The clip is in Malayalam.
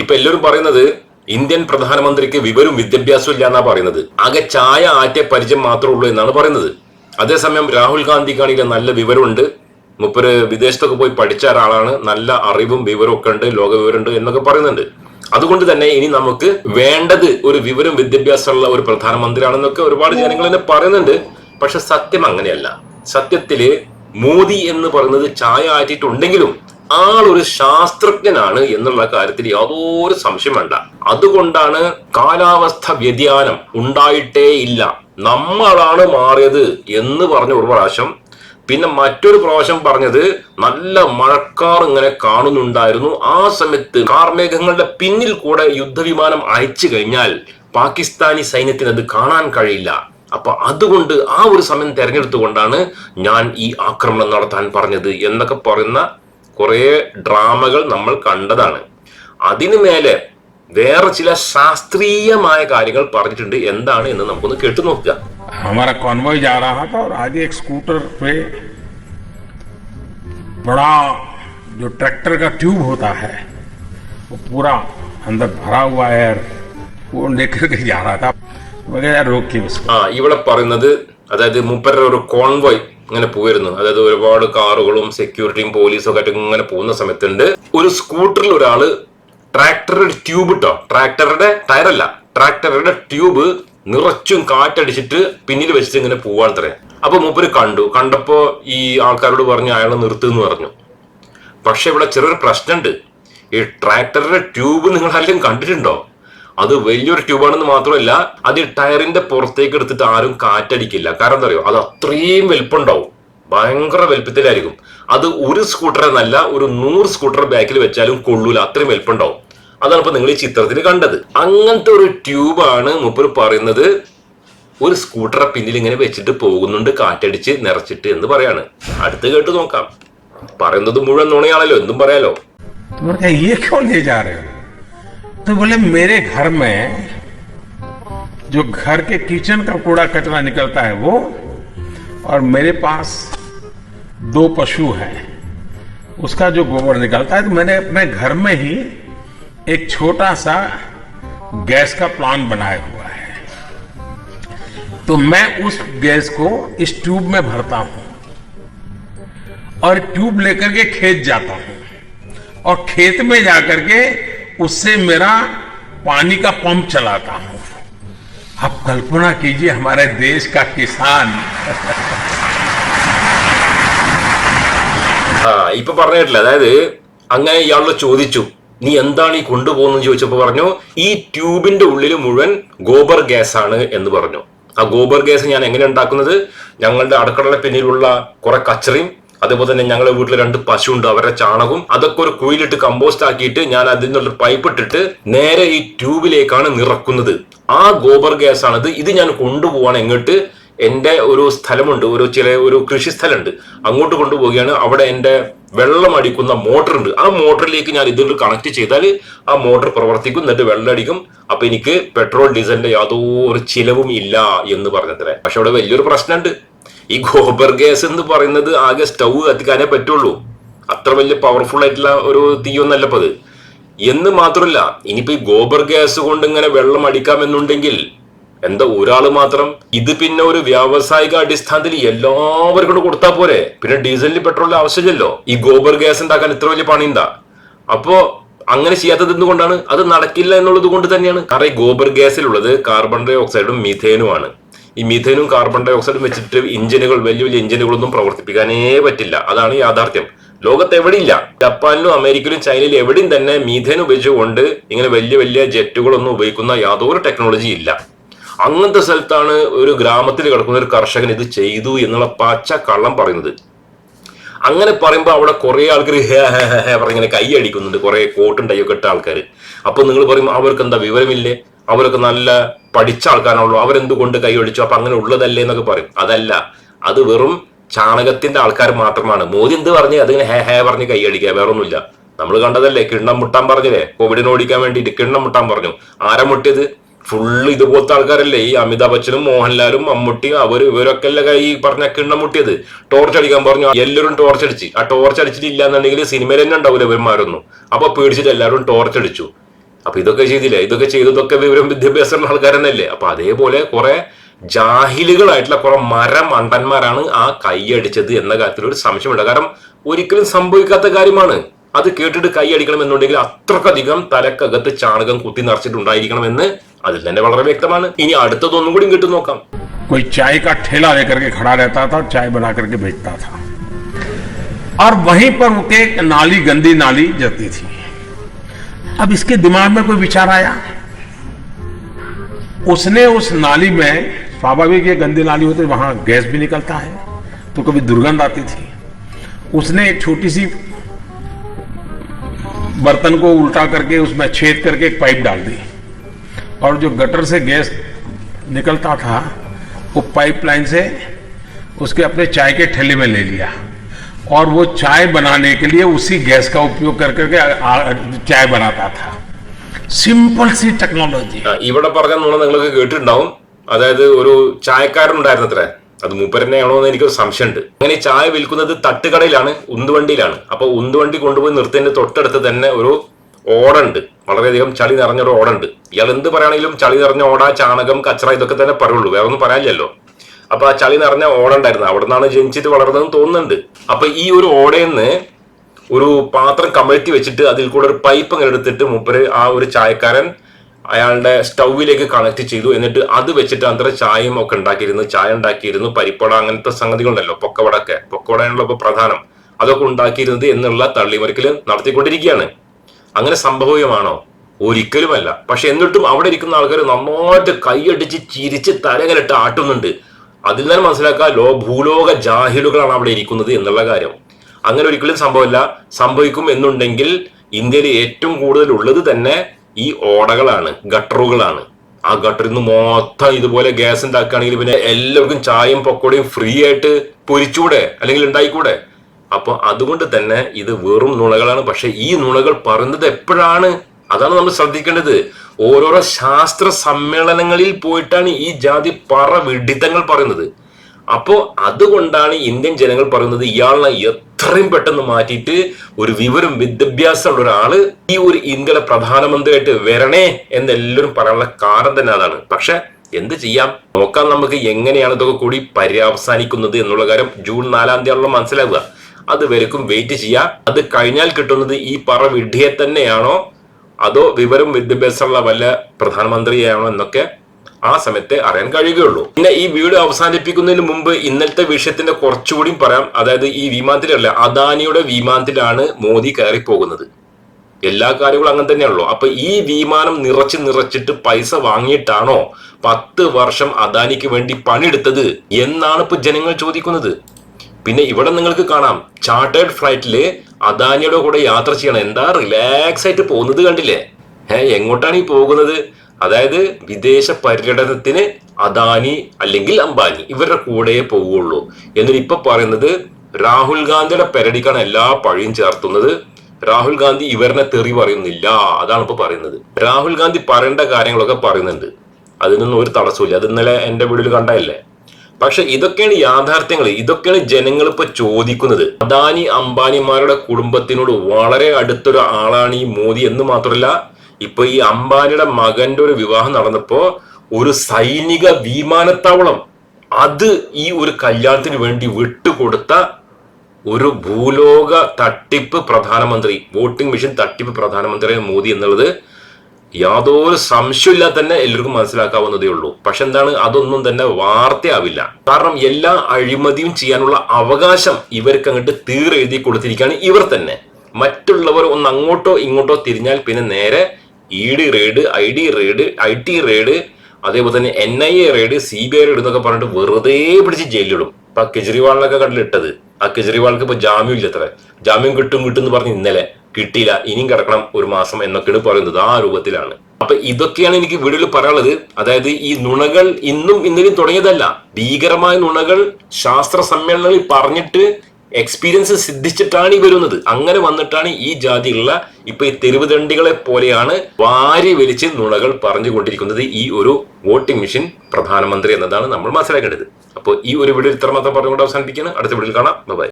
ഇപ്പൊ എല്ലാവരും പറയുന്നത് ഇന്ത്യൻ പ്രധാനമന്ത്രിക്ക് വിവരവും വിദ്യാഭ്യാസവും ഇല്ല എന്നാ പറയുന്നത്. ആകെ ചായ ആറ്റ പരിചയം മാത്രമേ ഉള്ളൂ എന്നാണ് പറയുന്നത്. അതേസമയം രാഹുൽ ഗാന്ധിക്കാണെങ്കിൽ നല്ല വിവരമുണ്ട്. മുപ്പര് വിദേശത്തൊക്കെ പോയി പഠിച്ച ഒരാളാണ്. നല്ല അറിവും വിവരവും ഒക്കെ ഉണ്ട് ലോക വിവരമുണ്ട് എന്നൊക്കെ പറയുന്നുണ്ട്. അതുകൊണ്ട് തന്നെ ഇനി നമുക്ക് വേണ്ടത് ഒരു വിവരം വിദ്യാഭ്യാസമുള്ള ഒരു പ്രധാനമന്ത്രിയാണെന്നൊക്കെ ഒരുപാട് ജനങ്ങൾ തന്നെ പറയുന്നുണ്ട്. പക്ഷെ സത്യം അങ്ങനെയല്ല. സത്യത്തിൽ മോദി എന്ന് പറയുന്നത് ചായ ആറ്റിട്ടുണ്ടെങ്കിലും ആൾ ഒരു ശാസ്ത്രജ്ഞനാണ് എന്നുള്ള കാര്യത്തിൽ യാതൊരു സംശയം വേണ്ട. അതുകൊണ്ടാണ് കാലാവസ്ഥ വ്യതിയാനം ഉണ്ടായിട്ടേ ഇല്ല. നമ്മളാണ് മാറിയത് എന്ന് പറഞ്ഞ ഒരു പ്രാവശ്യം. പിന്നെ മറ്റൊരു പ്രാവശ്യം പറഞ്ഞത് നല്ല മഴക്കാർ ഇങ്ങനെ കാണുന്നുണ്ടായിരുന്നു. ആ സമയത്ത് കാർമേഘങ്ങളുടെ പിന്നിൽ കൂടെ യുദ്ധവിമാനം അയച്ചു കഴിഞ്ഞാൽ പാകിസ്ഥാനി സൈന്യത്തിന് അത് കാണാൻ കഴിയില്ല. അപ്പൊ അതുകൊണ്ട് ആ ഒരു സമയം തെരഞ്ഞെടുത്തുകൊണ്ടാണ് ഞാൻ ഈ ആക്രമണം നടത്താൻ പറഞ്ഞത് എന്നൊക്കെ പറയുന്ന കുറെ ഡ്രാമകൾ നമ്മൾ കണ്ടതാണ് അതിനു മേലെ വേറെ ചില ശാസ്ത്രീയമായ കാര്യങ്ങൾ പറഞ്ഞിട്ടുണ്ട് എന്താണ് എന്ന് നമുക്കൊന്ന് കേട്ടു നോക്കുക हमारा कॉन्वॉय जा रहा था और आज एक स्कूटर पे बड़ा जो ट्रैक्टर का ट्यूब होता है वो पूरा अंदर भरा हुआ एयर वो लेकर के जा रहा था मैं कहा, यार रोकिए उसको ആ ഇവിടെ പറയുന്നത് അതായത് മൂപ്പരുടെ ഒരു കോൺവോയ് ഇങ്ങനെ പോയിരുന്നു. അതായത് ഒരുപാട് കാറുകളും സെക്യൂരിറ്റിയും പോലീസും ഒക്കെ ആയിട്ട് ഇങ്ങനെ പോകുന്ന സമയത്തുണ്ട്. ഒരു സ്കൂട്ടറിൽ ഒരാൾ ട്രാക്ടറുടെ ട്യൂബ് ഇട്ടോ? ട്രാക്ടറുടെ ടയറല്ല ട്രാക്ടറുടെ ട്യൂബ് നിറച്ചും കാറ്റടിച്ചിട്ട് പിന്നിൽ വെച്ചിട്ട് ഇങ്ങനെ പോവാൻ തരേ അപ്പൊ മൂപ്പര് കണ്ടു. കണ്ടപ്പോ ഈ ആൾക്കാരോട് പറഞ്ഞു അയാൾ നിർത്തുന്നു പറഞ്ഞു. പക്ഷെ ഇവിടെ ചെറിയൊരു പ്രശ്നമുണ്ട് ഈ ട്രാക്ടറുടെ ട്യൂബ് നിങ്ങൾ ആരെങ്കിലും കണ്ടിട്ടുണ്ടോ? അത് വലിയൊരു ട്യൂബാണെന്ന് മാത്രമല്ല അത് ടയറിന്റെ പുറത്തേക്ക് എടുത്തിട്ട് ആരും കാറ്റടിക്കില്ല. കാരണം എന്താ പറയുക അത് അത്രയും വലുപ്പുണ്ടാവും ഭയങ്കര വലിപ്പത്തിലായിരിക്കും. അത് ഒരു സ്കൂട്ടർ എന്നല്ല ഒരു നൂറ് സ്കൂട്ടർ ബാക്കിൽ വെച്ചാലും കൊള്ളൂല. അത്രയും വലുപ്പുണ്ടാവും അതാണ് ഇപ്പൊ നിങ്ങൾ ഈ ചിത്രത്തിൽ കണ്ടത്. അങ്ങനത്തെ ഒരു ട്യൂബാണ് മുപ്പർ പറയുന്നത്. ഒരു സ്കൂട്ടറെ പിന്നിൽ ഇങ്ങനെ വെച്ചിട്ട് പോകുന്നുണ്ട് കാറ്റടിച്ച് നിറച്ചിട്ട് എന്ന് പറയാണ്. അടുത്ത് കേട്ട് നോക്കാം. പറയുന്നത് മുഴുവൻ നുണയാണല്ലോ എന്തും പറയാലോ. तो बोले, मेरे घर में जो घर के किचन का कूड़ा कचरा निकलता है वो, और मेरे पास दो पशु हैं, उसका जो गोबर निकलता है तो मैंने अपने घर में ही एक छोटा सा गैस का प्लांट बनाया हुआ है। तो मैं उस गैस को इस ट्यूब में भरता हूँ, और ट्यूब लेकर के खेत जाता हूँ, और खेत में जाकर के उससे मेरा पानी का पंप चलाता हूं आप कल्पना कीजिए हमारे देश का किसान ആ ഇപ്പൊ പറഞ്ഞിട്ടില്ല അതായത് അങ്ങനെ ഇയാളോട് ചോദിച്ചു നീ എന്താണ് ഈ കൊണ്ടുപോകുന്നത് ചോദിച്ചപ്പോ പറഞ്ഞു ഈ ട്യൂബിന്റെ ഉള്ളിൽ മുഴുവൻ ഗോബർ ഗ്യാസ് ആണ് എന്ന് പറഞ്ഞു ആ ഗോബർ ഗ്യാസ് ഞാൻ എങ്ങനെ ഉണ്ടാക്കുന്നത് ഞങ്ങളുടെ അടുക്കളയുടെ പിന്നിലുള്ള കുറെ കച്ചറയും അതേപോലെ തന്നെ ഞങ്ങളുടെ വീട്ടിൽ രണ്ട് പശു ഉണ്ട് അവരുടെ ചാണകവും അതൊക്കെ ഒരു കുയിലിട്ട് കമ്പോസ്റ്റ് ആക്കിയിട്ട് ഞാൻ അതിൽ നിന്നുള്ള പൈപ്പ് ഇട്ടിട്ട് നേരെ ഈ ട്യൂബിലേക്കാണ് നിറക്കുന്നത്. ആ ഗോബർ ഗ്യാസ് ആണിത്. ഇത് ഞാൻ കൊണ്ടുപോവാണ് എങ്ങോട്ട് എന്റെ ഒരു സ്ഥലമുണ്ട് ഒരു ചില ഒരു കൃഷി സ്ഥലമുണ്ട്. അങ്ങോട്ട് കൊണ്ടുപോവുകയാണ്. അവിടെ എന്റെ വെള്ളം അടിക്കുന്ന മോട്ടർ ഉണ്ട്. ആ മോട്ടറിലേക്ക് ഞാൻ ഇതിൽ കണക്ട് ചെയ്താൽ ആ മോട്ടർ പ്രവർത്തിക്കും എന്നിട്ട് വെള്ളം അടിക്കും. അപ്പൊ എനിക്ക് പെട്രോൾ ഡീസലിന്റെ യാതൊരു ചിലവും ഇല്ല എന്ന് പറഞ്ഞത്രേ. പക്ഷെ അവിടെ വലിയൊരു പ്രശ്നമുണ്ട്. ഈ ഗോബർ ഗ്യാസ് എന്ന് പറയുന്നത് ആകെ സ്റ്റൗ കത്തിക്കാനേ പറ്റുള്ളൂ. അത്ര വലിയ പവർഫുൾ ആയിട്ടുള്ള ഒരു തീയൊന്നല്ല ഇപ്പൊ അത് എന്ന് മാത്രമല്ല ഇനിയിപ്പോ ഈ ഗോബർ ഗ്യാസ് കൊണ്ട് ഇങ്ങനെ വെള്ളം അടിക്കാമെന്നുണ്ടെങ്കിൽ എന്താ ഒരാൾ മാത്രം? ഇത് പിന്നെ ഒരു വ്യാവസായിക അടിസ്ഥാനത്തിൽ എല്ലാവർക്കും കൂടെ കൊടുത്താൽ പോരെ. പിന്നെ ഡീസലിന് പെട്രോളിന് ആവശ്യമില്ലല്ലോ. ഈ ഗോബർ ഗ്യാസ് ഉണ്ടാക്കാൻ ഇത്ര വലിയ പണി എന്താ? അപ്പോ അങ്ങനെ ചെയ്യാത്തത് എന്തുകൊണ്ടാണ്? അത് നടക്കില്ല എന്നുള്ളത് കൊണ്ട് തന്നെയാണ്. കാരണം ഈ ഗോബർ ഗ്യാസിലുള്ളത് കാർബൺ ഡൈ ഓക്സൈഡും മീഥേനുമാണ് ഈ മീഥേനും കാർബൺ ഡൈ ഓക്സൈഡും വെച്ചിട്ട് എഞ്ചിനുകൾ വലിയ വലിയ എഞ്ചിനുകളൊന്നും പ്രവർത്തിപ്പിക്കാനേ പറ്റില്ല. അതാണ് യാഥാർത്ഥ്യം. ലോകത്ത് എവിടെയില്ല ജപ്പാനിലും അമേരിക്കയിലും ചൈനയിലും എവിടെയും തന്നെ മീഥേൻ ഉപയോഗിച്ചുകൊണ്ട് ഇങ്ങനെ വലിയ വലിയ ജെറ്റുകളൊന്നും ഉപയോഗിക്കുന്ന യാതൊരു ടെക്നോളജി ഇല്ല. അങ്ങനത്തെ സ്ഥലത്താണ് ഒരു ഗ്രാമത്തിൽ കിടക്കുന്ന ഒരു കർഷകൻ ഇത് ചെയ്തു എന്നുള്ള പച്ച കള്ളം പറയുന്നത്. അങ്ങനെ പറയുമ്പോൾ അവിടെ കുറെ ആൾക്കാർ പറഞ്ഞിങ്ങനെ കൈ അടിക്കുന്നുണ്ട് കുറെ കോട്ടും ടൈയൊക്കെ ഇട്ട ആൾക്കാർ അപ്പോൾ നിങ്ങൾ പറയും അവർക്ക് എന്താ വിവരമില്ലേ? അവരൊക്കെ നല്ല പഠിച്ച ആൾക്കാരാണല്ലോ. അവരെന്തുകൊണ്ട് കൈ ഒഴിച്ചു അപ്പൊ അങ്ങനെ ഉള്ളതല്ലേ എന്നൊക്കെ പറയും. അതല്ല അത് വെറും ചാണകത്തിന്റെ ആൾക്കാർ മാത്രമാണ്. മോദി എന്ത് പറഞ്ഞ്? അതിങ്ങനെ ഹേ ഹേ പറഞ്ഞ് കൈ വേറൊന്നുമില്ല. വേറെ നമ്മൾ കണ്ടതല്ലേ കിണ്ണം മുട്ടാൻ പറഞ്ഞില്ലേ? കോവിഡിനെ ഓടിക്കാൻ വേണ്ടിയിട്ട് കിണ്ണം മുട്ടാൻ പറഞ്ഞു. ആരാ മുട്ടിയത്? ഫുള്ള് ഇതുപോലത്തെ ആൾക്കാരല്ലേ. ഈ അമിതാഭ് ബച്ചനും മോഹൻലാലും മമ്മൂട്ടിയും അവർ ഇവരൊക്കെ അല്ലേ കൈ പറഞ്ഞ കിണ്ണം മുട്ടിയത്? ടോർച്ച് അടിക്കാൻ പറഞ്ഞു. എല്ലാവരും ടോർച്ച് അടിച്ച്. ആ ടോർച്ച് അടിച്ചിട്ടില്ല എന്നുണ്ടെങ്കിൽ സിനിമയിൽ തന്നെ ഉണ്ടാവില്ല ഇവന്മാരൊന്നും. അപ്പൊ പേടിച്ചിട്ട് എല്ലാവരും ടോർച്ച് അടിച്ചു. അപ്പൊ ഇതൊക്കെ ചെയ്തില്ലേ ഇതൊക്കെ ചെയ്തതൊക്കെ വിവരം വിദ്യാഭ്യാസമുള്ള ആൾക്കാർ തന്നെയല്ലേ അപ്പൊ അതേപോലെ കുറെ ജാഹിലുകളായിട്ടുള്ള കുറെ മരമണ്ടന്മാരാണ് ആ കൈയടിച്ചത് എന്ന കാര്യത്തിൽ ഒരു സംശയമുണ്ട് കാരണം ഒരിക്കലും സംഭവിക്കാത്ത കാര്യമാണ് അത് കേട്ടിട്ട് കൈയടിക്കണം എന്നുണ്ടെങ്കിൽ അത്രക്കധികം തലക്കകത്ത് ചാണകം കുത്തി നിറച്ചിട്ടുണ്ടായിരിക്കണമെന്ന് അതിൽ തന്നെ വളരെ വ്യക്തമാണ് ഇനി അടുത്തതൊന്നും കൂടി കിട്ടും നോക്കാം कोई चाय का ठेला लेकर के खड़ा रहता था चाय बना करके बेचता था और वहीं पर उनके एक नाली गंदी नाली जाती थी अब इसके दिमाग में कोई विचार आया? उसने उस नाली में स्वाभाविक ये गंदी नाली होती वहाँ गैस भी निकलता है तो कभी दुर्गंध आती थी। उसने एक छोटी सी बर्तन को उल्टा करके उसमें छेद करके एक पाइप डाल दी। और जो गटर से गैस निकलता था, वो पाइपलाइन से उसके अपने चाय के ठेले में ले लिया। और वो चाय बनाने के लिए उसी गैस का उपयोग कर करके आ- आ- चाय बनाता था सिंपल सी टेक्नोलॉजी ആ, ഇവിടെ പറഞ്ഞ നുണ നിങ്ങൾക്ക് കേട്ടിട്ടുണ്ടാവും അതായത് ഒരു ചായക്കാരൻ ഉണ്ടായിരുന്നത്രേ അത് മൂപ്പരനെയാണോ എന്ന് എനിക്കൊരു സംശയമുണ്ട് അങ്ങനെ ഈ ചായ വിൽക്കുന്നത് തട്ടുകടയിലാണ് ഉന്തുവണ്ടിയിലാണ് അപ്പൊ ഉന്തുവണ്ടി കൊണ്ടുപോയി നിർത്തിയതിന്റെ തൊട്ടടുത്ത് തന്നെ ഒരു ഓടുണ്ട് വളരെയധികം ചളി നിറഞ്ഞ ഒരു ഓടുണ്ട് ഇയാൾ എന്ത് പറയുകയാണെങ്കിലും ചളി നിറഞ്ഞ ഓട ചാണകം കച്ചറ ഇതൊക്കെ തന്നെ പറയുള്ളൂ വേറെ ഒന്നും പറയാനില്ലല്ലോ അപ്പൊ ആ ചളി നിറഞ്ഞ ഓട ഉണ്ടായിരുന്നു. അവിടെ നിന്നാണ് ജനിച്ചിട്ട് വളർന്നതെന്ന് തോന്നുന്നുണ്ട്. അപ്പൊ ഈ ഒരു ഓടയെന്ന് ഒരു പാത്രം കമഴ്ത്തി വെച്ചിട്ട് അതിൽ കൂടെ ഒരു പൈപ്പ് അങ്ങനെ എടുത്തിട്ട് മൂപ്പര് ആ ഒരു ചായക്കാരൻ അയാളുടെ സ്റ്റൗവിലേക്ക് കണക്ട് ചെയ്തു. എന്നിട്ട് അത് വെച്ചിട്ട് അത്ര ചായയും ഒക്കെ ഉണ്ടാക്കിയിരുന്നു. ചായ ഉണ്ടാക്കിയിരുന്നു. പരിപ്പട അങ്ങനത്തെ സംഗതികളുണ്ടല്ലോ. പൊക്കവടൊക്കെ. പൊക്കവടയാണല്ലോ ഇപ്പൊ പ്രധാനം. അതൊക്കെ ഉണ്ടാക്കിയിരുന്നത് എന്നുള്ള തള്ളിമറിക്കൽ നടത്തിക്കൊണ്ടിരിക്കുകയാണ്. അങ്ങനെ സംഭവ്യമാണോ ഒരിക്കലുമല്ല. പക്ഷെ എന്നിട്ടും അവിടെ ഇരിക്കുന്ന ആൾക്കാർ നന്നായിട്ട് കൈയടിച്ച് ചിരിച്ച് തലകലിട്ട് ആട്ടുന്നുണ്ട്. അതിൽ നിന്ന് മനസ്സിലാക്കുക ലോ ഭൂലോക ജാഹിലുകളാണ് അവിടെ ഇരിക്കുന്നത് എന്നുള്ള കാര്യം. അങ്ങനെ ഒരിക്കലും സംഭവമില്ല. സംഭവിക്കും എന്നുണ്ടെങ്കിൽ ഇന്ത്യയിൽ ഏറ്റവും കൂടുതൽ ഉള്ളത് തന്നെ ഈ ഓടകളാണ് ഗട്ടറുകളാണ്. ആ ഗട്ടറിൽ നിന്ന് മൊത്തം ഇതുപോലെ ഗ്യാസ് ഉണ്ടാക്കുകയാണെങ്കിൽ പിന്നെ എല്ലാവർക്കും ചായയും പക്കോടയും ഫ്രീ ആയിട്ട് പൊരിച്ചൂടെ അല്ലെങ്കിൽ ഉണ്ടായിക്കൂടെ? അപ്പൊ അതുകൊണ്ട് തന്നെ ഇത് വെറും നുണകളാണ്. പക്ഷെ ഈ നുണകൾ പറയുന്നത് എപ്പോഴാണ്? അതാണ് നമ്മൾ ശ്രദ്ധിക്കേണ്ടത്. ഓരോരോ ശാസ്ത്ര സമ്മേളനങ്ങളിൽ പോയിട്ടാണ് ഈ ജാതി പറ വിഡിത്തങ്ങൾ പറയുന്നത്. അപ്പോ അതുകൊണ്ടാണ് ഇന്ത്യൻ ജനങ്ങൾ പറയുന്നത് ഇയാളെ എത്രയും പെട്ടെന്ന് മാറ്റിയിട്ട് ഒരു വിവരം വിദ്യാഭ്യാസമുള്ള ഒരാൾ ഈ ഒരു ഇന്ത്യയിലെ പ്രധാനമന്ത്രിയായിട്ട് വരണേ എന്നെല്ലാവരും പറയാനുള്ള കാരണം തന്നെ അതാണ്. പക്ഷെ എന്ത് ചെയ്യാം? നോക്കാം നമുക്ക് എങ്ങനെയാണ് ഇതൊക്കെ കൂടി പര്യവസാനിക്കുന്നത് എന്നുള്ള കാര്യം ജൂൺ നാലാം തീയതിയാണല്ലോ മനസ്സിലാവുക. അത് വരക്കും വെയിറ്റ് ചെയ്യാം അത് കഴിഞ്ഞാൽ കിട്ടുന്നത് ഈ പറ വിഡ്ഢിയെ തന്നെയാണോ അതോ വിവരം വിദ്യാഭ്യാസമുള്ള വല്ല പ്രധാനമന്ത്രിയാണോ എന്നൊക്കെ ആ സമയത്തെ അറിയാൻ കഴിയുകയുള്ളൂ. പിന്നെ ഈ വീഡിയോ അവസാനിപ്പിക്കുന്നതിന് മുമ്പ് ഇന്നലത്തെ വിഷയത്തിന്റെ കുറച്ചുകൂടി പറയാം. അതായത് ഈ വിമാനത്തിലല്ല അദാനിയുടെ വിമാനത്തിലാണ് മോദി കയറി പോകുന്നത് എല്ലാ കാര്യങ്ങളും അങ്ങനെ തന്നെയാണല്ലോ. അപ്പൊ ഈ വിമാനം നിറച്ച് നിറച്ചിട്ട് പൈസ വാങ്ങിയിട്ടാണോ പത്ത് വർഷം അദാനിക്ക് വേണ്ടി പണിയെടുത്തത് എന്നാണ് ഇപ്പൊ ജനങ്ങൾ ചോദിക്കുന്നത്. പിന്നെ ഇവിടെ നിങ്ങൾക്ക് കാണാം. ചാർട്ടേഡ് ഫ്ലൈറ്റിൽ അദാനിയുടെ കൂടെ യാത്ര ചെയ്യണം. എന്താ റിലാക്സ് ആയിട്ട് പോകുന്നത് കണ്ടില്ലേ? ഏഹ് എങ്ങോട്ടാണ് ഈ പോകുന്നത്? അതായത് വിദേശ പര്യടനത്തിന് അദാനി അല്ലെങ്കിൽ അംബാനി ഇവരുടെ കൂടെ പോവുള്ളൂ. എന്നിട്ട് ഇപ്പൊ പറയുന്നത് രാഹുൽ ഗാന്ധിയുടെ പെരടിക്കാണ് എല്ലാ പഴിയും ചേർത്തുന്നത്. രാഹുൽ ഗാന്ധി ഇവരിനെ തെറി പറയുന്നില്ല. അതാണ് ഇപ്പൊ പറയുന്നത്. രാഹുൽ ഗാന്ധി പറയേണ്ട കാര്യങ്ങളൊക്കെ പറയുന്നുണ്ട്. അതിനൊന്നും ഒരു തടസ്സമില്ല അത് ഇന്നലെ എന്റെ വീട്ടിൽ കണ്ടതല്ലേ? പക്ഷെ ഇതൊക്കെയാണ് യാഥാർത്ഥ്യങ്ങൾ. ഇതൊക്കെയാണ് ജനങ്ങൾ ഇപ്പൊ ചോദിക്കുന്നത്. അദാനി അംബാനിമാരുടെ കുടുംബത്തിനോട് വളരെ അടുത്തൊരു ആളാണ് ഈ മോദി എന്ന് മാത്രമല്ല ഇപ്പൊ ഈ അംബാനിയുടെ മകന്റെ ഒരു വിവാഹം നടന്നപ്പോ ഒരു സൈനിക വിമാനത്താവളം അത് ഈ ഒരു കല്യാണത്തിന് വേണ്ടി വിട്ടുകൊടുത്ത ഒരു ഭൂലോക തട്ടിപ്പ് പ്രധാനമന്ത്രി വോട്ടിംഗ് മെഷീൻ തട്ടിപ്പ് പ്രധാനമന്ത്രി മോദി എന്നുള്ളത്. യാതൊരു സംശയമില്ലാതെ തന്നെ എല്ലാവർക്കും മനസ്സിലാക്കാവുന്നതേ ഉള്ളൂ. പക്ഷെ എന്താണ്? അതൊന്നും തന്നെ വാർത്തയാവില്ല. കാരണം എല്ലാ അഴിമതിയും ചെയ്യാനുള്ള അവകാശം ഇവർക്ക് അങ്ങോട്ട് തീരെഴുതി കൊടുത്തിരിക്കുകയാണ് ഇവർ തന്നെ. മറ്റുള്ളവർ ഒന്ന് അങ്ങോട്ടോ ഇങ്ങോട്ടോ തിരിഞ്ഞാൽ പിന്നെ നേരെ E D raid I D raid I T raid അതേപോലെ തന്നെ N I A raid C B I raid എന്നൊക്കെ പറഞ്ഞിട്ട് വെറുതെ പിടിച്ച് ജയിലിടും ഇപ്പൊ കെജ്രിവാളിനൊക്കെ കണ്ടിലിട്ടത് ആ കെജ്രിവാൾക്ക് ഇപ്പൊ ജാമ്യം ഇല്ലത്ര ജാമ്യം കിട്ടും കിട്ടും എന്ന് പറഞ്ഞ് ഇന്നലെ കിട്ടിയില്ല ഇനിയും കിടക്കണം ഒരു മാസം എന്നൊക്കെയാണ് പറയുന്നത് ആ രൂപത്തിലാണ്. അപ്പൊ ഇതൊക്കെയാണ് എനിക്ക് വീഡിയോയിൽ പറയാനുള്ളത്. അതായത് ഈ നുണകൾ ഇന്നും ഇന്നലെയും തുടങ്ങിയതല്ല. ഭീകരമായ നുണകൾ ശാസ്ത്ര സമ്മേളനങ്ങളിൽ പറഞ്ഞിട്ട് എക്സ്പീരിയൻസ് സിദ്ധിച്ചിട്ടാണ് ഈ വരുന്നത്. അങ്ങനെ വന്നിട്ടാണ് ഈ ജാതിയുള്ള ഇപ്പൊ ഈ തെരുവുതണ്ടികളെ പോലെയാണ് വാരി വലിച്ച് നുണകൾ പറഞ്ഞുകൊണ്ടിരിക്കുന്നത് ഈ ഒരു വോട്ടിംഗ് മെഷീൻ പ്രധാനമന്ത്രി എന്നതാണ് നമ്മൾ മനസ്സിലാക്കേണ്ടത്. അപ്പോൾ ഈ ഒരു വീഡിയോ ഇത്രമാത്രം പറഞ്ഞുകൊണ്ട് അവസാനിപ്പിക്കുകയാണ്. അടുത്ത വീഡിയോയിൽ കാണാം. ബൈ